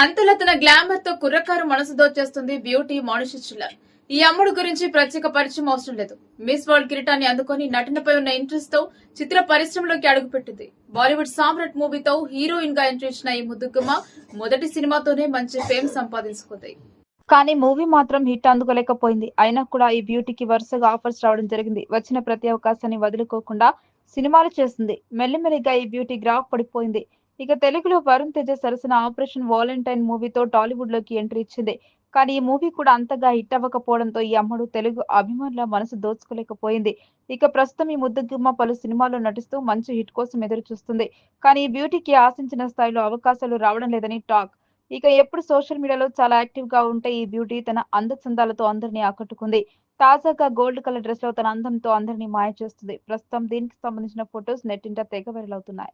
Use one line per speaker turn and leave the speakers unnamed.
అంతలో తన గ్లామర్తో కుర్రకారు మనసు దోచేస్తుంది బ్యూటీ మనుషి చిల్లర్ ఈ అమ్ముడు గురించి ప్రత్యేక పరిచయం అవసరం లేదు. మిస్ వరల్డ్ కిరీటాన్ని అందుకొని నటనపై ఉన్న ఇంట్రెస్ట్తో చిత్ర పరిశ్రమలోకి అడుగుపెట్టింది. బాలీవుడ్ సామ్రాట్ మూవీతో హీరోయిన్గా ఎంట్రీ ఇచ్చిన ఈ ముద్దుగుమ్మ మొదటి సినిమాతోనే మంచి ఫేమ్ సంపాదించుకుంది.
కానీ మూవీ మాత్రం హిట్ అందుకోలేకపోయింది. అయినా కూడా ఈ బ్యూటీకి వరుసగా ఆఫర్స్ రావడం జరిగింది. వచ్చిన ప్రతి అవకాశాన్ని వదులుకోకుండా సినిమాలు చేస్తుంది. మెల్లిమెల్లిగా ఈ బ్యూటీ గ్రాఫ్ పడిపోయింది ఇక తెలుగులో వరుణ్ తేజ సరసన ఆపరేషన్ వాలంటైన్ మూవీతో టాలీవుడ్లోకి ఎంట్రీ ఇచ్చింది. కానీ ఈ మూవీ కూడా అంతగా హిట్ అవ్వకపోవడంతో ఈ అమ్మడు తెలుగు అభిమానుల మనసు దోచుకోలేకపోయింది. ఇక ప్రస్తుతం ఈ ముద్దుగుమ్మ పలు సినిమాల్లో నటిస్తూ మంచి హిట్ కోసం ఎదురు చూస్తుంది కానీ ఈ బ్యూటీకి ఆశించిన స్థాయిలో అవకాశాలు రావడం లేదని టాక్. ఇక ఎప్పుడు సోషల్ మీడియాలో చాలా యాక్టివ్గా ఉంటే ఈ బ్యూటీ తన అందచందాలతో అందరినీ ఆకట్టుకుంది. తాజాగా గోల్డ్ కలర్ డ్రెస్లో తన అందంతో అందరినీ మాయ చేస్తుంది. ప్రస్తుతం దీనికి సంబంధించిన ఫొటోస్ నెట్టింట తెగ వైరల్ అవుతున్నాయి.